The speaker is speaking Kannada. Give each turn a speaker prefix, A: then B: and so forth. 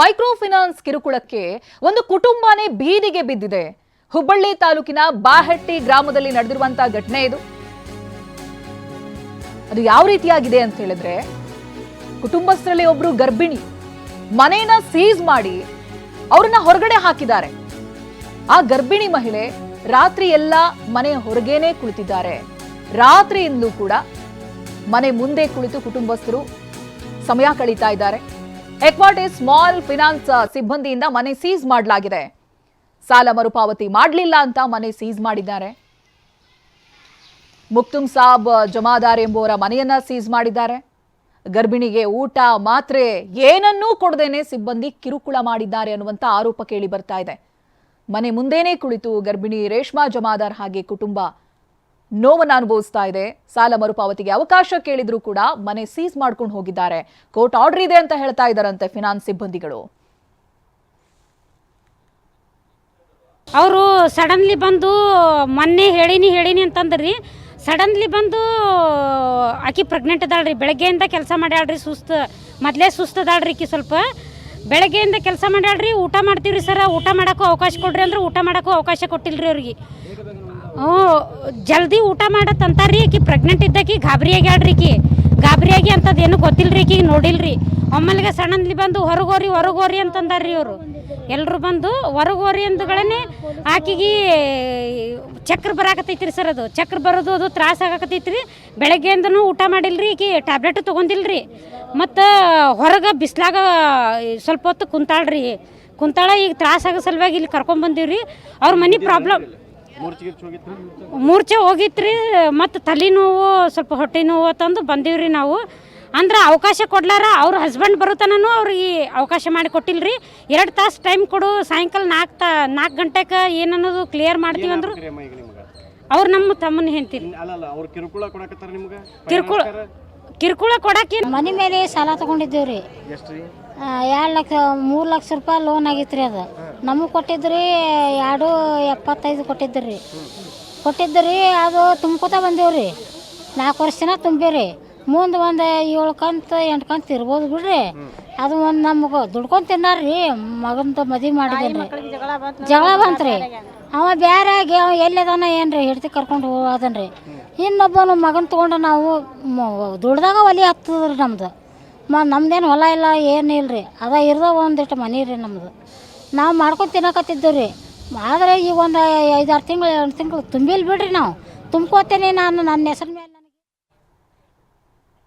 A: ಮೈಕ್ರೋ ಫಿನಾನ್ಸ್ ಕಿರುಕುಳಕ್ಕೆ ಒಂದು ಕುಟುಂಬನೇ ಬೀದಿಗೆ ಬಿದ್ದಿದೆ. ಹುಬ್ಬಳ್ಳಿ ತಾಲೂಕಿನ ಬಾಹಟ್ಟಿ ಗ್ರಾಮದಲ್ಲಿ ನಡೆದಿರುವಂತಹ ಘಟನೆ ಇದು. ಅದು ಯಾವ ರೀತಿಯಾಗಿದೆ ಅಂತ ಹೇಳಿದ್ರೆ, ಕುಟುಂಬಸ್ಥರಲ್ಲಿ ಒಬ್ರು ಗರ್ಭಿಣಿ, ಮನೆಯನ್ನ ಸೀಸ್ ಮಾಡಿ ಅವ್ರನ್ನ ಹೊರಗಡೆ ಹಾಕಿದ್ದಾರೆ. ಆ ಗರ್ಭಿಣಿ ಮಹಿಳೆ ರಾತ್ರಿ ಎಲ್ಲ ಮನೆ ಹೊರಗೇನೆ ಕುಳಿತಿದ್ದಾರೆ. ರಾತ್ರಿಯಿಂದಲೂ ಕೂಡ ಮನೆ ಮುಂದೆ ಕುಳಿತು ಕುಟುಂಬಸ್ಥರು ಸಮಯ ಕಳೀತಾ ಇದ್ದಾರೆ. ಎಕ್ವಾಟಿಸ್ ಸ್ಮಾಲ್ ಫಿನಾನ್ಸ್ ಸಿಬ್ಬಂದಿಯಿಂದ ಮನೆ ಸೀಸ್ ಮಾಡಲಾಗಿದೆ. ಸಾಲ ಮರುಪಾವತಿ ಮಾಡಲಿಲ್ಲ ಅಂತ ಮನೆ ಸೀಸ್ ಮಾಡಿದ್ದಾರೆ. ಮುಕ್ತುಮ್ ಸಾಬ್ ಜಮಾದಾರ್ ಎಂಬುವರ ಮನೆಯನ್ನ ಸೀಸ್ ಮಾಡಿದ್ದಾರೆ. ಗರ್ಭಿಣಿಗೆ ಊಟ ಮಾತ್ರೆ ಏನನ್ನೂ ಕೊಡದೇನೆ ಸಿಬ್ಬಂದಿ ಕಿರುಕುಳ ಮಾಡಿದ್ದಾರೆ ಅನ್ನುವಂತ ಆರೋಪ ಕೇಳಿ ಬರ್ತಾ ಇದೆ. ಮನೆ ಮುಂದೇನೆ ಕುಳಿತು ಗರ್ಭಿಣಿ ರೇಷ್ಮಾ ಜಮಾದಾರ್ ಹಾಗೆ ಕುಟುಂಬ ನೋವನ್ನು ಅನುಭವಿಸ್ತಾ ಇದೆ. ಸಾಲ ಮರುಪಾವತಿಗೆ ಅವಕಾಶ ಕೇಳಿದ್ರು ಕೂಡ ಮನೆ ಸೀಸ್ ಮಾಡ್ಕೊಂಡು ಹೋಗಿದ್ದಾರೆ. ಕೋರ್ಟ್ ಆರ್ಡರ್ ಇದೆ ಅಂತ ಹೇಳ್ತಾ ಇದ್ದಾರಂತೆ ಫಿನಾನ್ಸ್ ಸಿಬ್ಬಂದಿಗಳು.
B: ಅವರು ಸಡನ್ಲಿ ಬಂದು ಮೊನ್ನೆ ಹೇಳಿನಿ ಹೇಳಿನಿ ಅಂತಂದ್ರಿ. ಸಡನ್ಲಿ ಬಂದು ಆಕಿ ಪ್ರೆಗ್ನೆಂಟ್ ಅದಾಳ್ರಿ. ಬೆಳಗ್ಗೆಯಿಂದ ಕೆಲಸ ಮಾಡ್ಯಾಳ್ರಿ, ಸುಸ್ತು, ಮೊದಲೇ ಸುಸ್ತು ಅದಾಳ್ರಿ ಈಕಿ ಸ್ವಲ್ಪ. ಬೆಳಗ್ಗೆಯಿಂದ ಕೆಲಸ ಮಾಡ್ಯಾಳ್ರಿ, ಊಟ ಮಾಡ್ತೀವ್ರಿ ಸರ. ಊಟ ಮಾಡೋಕ್ಕೂ ಅವಕಾಶ ಕೊಡ್ರಿ ಅಂದ್ರೆ, ಊಟ ಮಾಡೋಕ್ಕೂ ಅವಕಾಶ ಕೊಟ್ಟಿಲ್ರಿ ಅವ್ರಿಗೆ. ಜಲ್ದಿ ಊಟ ಮಾಡತ್ತಂತಾರ್ರಿ ಆಕಿ ಪ್ರೆಗ್ನೆಂಟ್ ಇದ್ದಾಕಿ ಗಾಬರಿ ಆಗ್ಯಾಳ್ರಿ ಈಕಿ. ಗಾಬರಿಯಾಗಿ ಅಂತದ್ದು ಏನು ಗೊತ್ತಿಲ್ಲರಿ ಕಿ ನೋಡಿಲ್ರಿ. ಒಮ್ಮಲ್ಗೆ ಸಣ್ಣಲ್ಲಿ ಬಂದು ಹೊರಗೋರಿ ಹೊರಗೋರಿ ಅಂತಂದಾರ್ರಿ ಅವರು ಎಲ್ಲರೂ ಬಂದು ಹೊರಗೋರಿ ಅಂದಗಳೇ ಆಕಿಗೆ ಚಕ್ರ ಬರಾಕತ್ತೈತ್ರಿ ಸರ್ ಅದು. ಚಕ್ರ ಬರೋದು ಅದು ತ್ರಾಸ ಆಗಾಕತ್ತೈತ್ರಿ. ಬೆಳಗ್ಗೆಯಿಂದನೂ ಊಟ ಮಾಡಿಲ್ರಿ ಈಕಿ ಟ್ಯಾಬ್ಲೆಟ್ ತೊಗೊಂಡಿಲ್ರಿ. ಮತ್ತು ಹೊರಗೆ ಬಿಸ್ಲಾಗ ಸ್ವಲ್ಪ ಹೊತ್ತು ಕುಂತಾಳ್ರಿ. ಕುಂತಾಳ, ಈಗ ತ್ರಾಸ ಆಗೋ ಸಲುವಾಗಿ ಇಲ್ಲಿ ಕರ್ಕೊಂಬಂದೀವ್ರಿ. ಅವ್ರ ಮನೆ ಪ್ರಾಬ್ಲಮ್ ಮೂರ್ಛೆ ಹೋಗಿತ್ರಿ ಮತ್ತು ತಲೆನೋವು ಸ್ವಲ್ಪ ಹೊಟ್ಟೆ ನೋವು ತಂದು ಬಂದೀವ್ರಿ ನಾವು. ಅಂದ್ರೆ ಅವಕಾಶ ಕೊಡ್ಲಾರ ಅವ್ರ ಹಸ್ಬೆಂಡ್ ಬರುತ್ತಾನೂ ಅವ್ರಿಗೆ ಅವಕಾಶ ಮಾಡಿ ಕೊಟ್ಟಿಲ್ರಿ. ಎರಡು ತಾಸು ಟೈಮ್ ಕೊಡು ಸಾಯಂಕಾಲ ನಾಲ್ಕು ತಾ ನಾಲ್ಕು ಗಂಟೆಗೆ ಏನನ್ನೋದು ಕ್ಲಿಯರ್ ಮಾಡ್ತೀವಿ ಅಂದ್ರು ಅವ್ರು ನಮ್ಮ ತಮ್ಮನ
C: ಅವ್ರು ಕಿರುಕುಳ ಕೊಡಕತ್ತಾರ ನಿಮ್ಗೆ?
B: ಕಿರುಕುಳ ಕಿರುಕುಳ ಕೊಡಕ್ಕೆ
D: ಮನೆ ಮೇಲೆ ಸಾಲ
C: ತಗೊಂಡಿದ್ದೇವ್ರಿ.
D: ಎರಡು ಲಕ್ಷ ಮೂರು ಲಕ್ಷ ರೂಪಾಯಿ ಲೋನ್ ಆಗಿತ್ತು ರೀ ಅದು. ನಮಗೆ ಕೊಟ್ಟಿದ್ರಿ ಎರಡು ಎಪ್ಪತ್ತೈದು ಕೊಟ್ಟಿದ್ರಿ. ರೀ ಕೊಟ್ಟಿದ್ರಿ ಅದು ತುಂಬ್ಕೊತಾ ಬಂದೇವ್ರಿ. ನಾಲ್ಕು ವರ್ಷನ ತುಂಬಿರಿ ಮುಂದೆ ಒಂದು ಏಳು ಕಂತ ಎಂಟು ಕಂತ ಇರ್ಬೋದು ಬಿಡ್ರಿ. ಅದು ಒಂದು ನಮ್ಗೆ ದುಡ್ಕೊಂಡು ತಿನ್ನಾರ್ರಿ. ಮಗಂದು ಮದುವೆ ಮಾಡಿದ್ರಿ. ಜಗಳ ಬಂತ್ರಿ ಅವ ಬೇರೆ ಆಗಿ ಅವ ಎಲ್ಲದಾನ ಏನ್ರಿ ಹಿಡ್ತಿ ಕರ್ಕೊಂಡು ಹೋದನ್ರಿ ಇನ್ನೊಬ್ಬನು ಮಗನ ತೊಗೊಂಡು ನಾವು ದುಡ್ದಾಗ ಒಲಿ ಹತ್ತದ್ರಿ ನಮ್ದು. ಮ ನಮ್ದೇನು ಹೊಲ ಇಲ್ಲ ಏನು ಇಲ್ರಿ. ಅದ ಇರ್ದ ಒಂದಿಷ್ಟು ಮನೆ ರೀ ನಮ್ದು. ನಾವು ಮಾಡ್ಕೊಂಡು ತಿನ್ನಕತ್ತಿದ್ದು ರೀ ಆದರೆ ಈಗ ಒಂದು ಐದಾರು ತಿಂಗಳು, ಎರಡು ತಿಂಗಳು ತುಂಬಿಲ್ಲ ಬಿಡ್ರಿ ನಾವು. ತುಂಬ್ಕೋತೇನೆ ನಾನು ನನ್ನ ಹೆಸರು ಮೇಲೆ